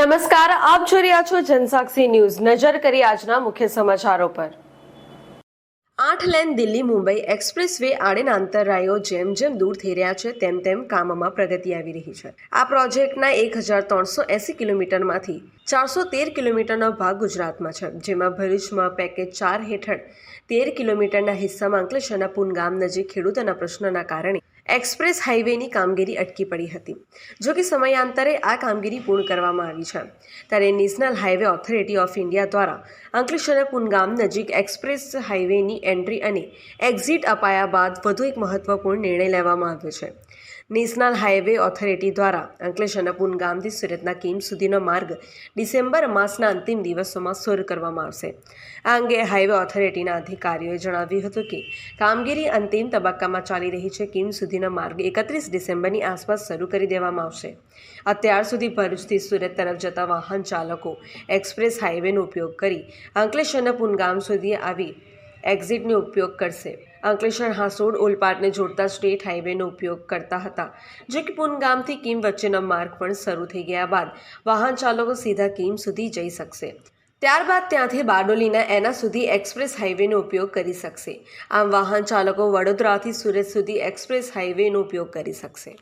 નમસ્કાર, આપ જોઈ રહ્યા છો જનસાક્ષી ન્યૂઝ. નજર કરી આજના મુખ્ય સમાચારો પર. આઠ lane Delhi Mumbai express way આડેના અંતરાયો જેમ જેમ દૂર થઈ રહ્યા છે, તેમ તેમ કામમાં પ્રગતિ આવી રહી છે. આ પ્રોજેક્ટના એક હજાર ત્રણસો એસી કિલોમીટરમાંથી ચારસો તેર કિલોમીટરનો ભાગ ગુજરાતમાં છે, જેમાં ભરૂચમાં પેકેજ ચાર હેઠળ તેર કિલોમીટરના હિસ્સામાં અંકલેશ્વરના પુનગામ નજીક ખેડૂતોના પ્રશ્નોના કારણે એક્સપ્રેસ હાઈવેની કામગીરી અટકી પડી હતી. જો કે સમયાંતરે આ કામગીરી પૂર્ણ કરવામાં આવી છે. ત્યારે national highway authority of India દ્વારા અંકલેશ્વરના પુનગામ નજીક એક્સપ્રેસ હાઈવેની એન્ટ્રી અને એક્ઝિટ અપાયા બાદ વધુ એક મહત્વપૂર્ણ નિર્ણય લેવામાં આવ્યો છે. નેશનલ હાઈવે ઓથોરિટી દ્વારા અંકલેશ્વરના પુનગામથી સુરતના કીમ સુધીનો માર્ગ ડિસેમ્બર માસના અંતિમ દિવસોમાં શરૂ કરવામાં આવશે. આ અંગે હાઈવે ઓથોરિટીના અધિકારીઓએ જણાવ્યું હતું કે કામગીરી અંતિમ તબક્કામાં ચાલી રહી છે. કીમ સુધીનો માર્ગ એકત્રીસ ડિસેમ્બરની આસપાસ શરૂ કરી દેવામાં આવશે. અત્યાર સુધી ભરૂચથી સુરત તરફ જતા વાહન ચાલકો એક્સપ્રેસ હાઈવેનો ઉપયોગ કરી અંકલેશ્વરના પુનગામ સુધી આવી એક્ઝિટનો ઉપયોગ કરશે. અંકલેશ્વર હાંસોડ ઓલપાડને જોડતા સ્ટેટ હાઈવેનો ઉપયોગ કરતા હતા, જો કે પુનગામથી કીમ વચ્ચેનો માર્ગ પણ શરૂ થઈ ગયા બાદ વાહન ચાલકો સીધા કીમ સુધી જઈ શકશે. ત્યારબાદ ત્યાંથી બારડોલીના એના સુધી એક્સપ્રેસ હાઈવેનો ઉપયોગ કરી શકશે. આમ વાહન ચાલકો વડોદરાથી સુરત સુધી એક્સપ્રેસ હાઈવેનો ઉપયોગ કરી શકશે.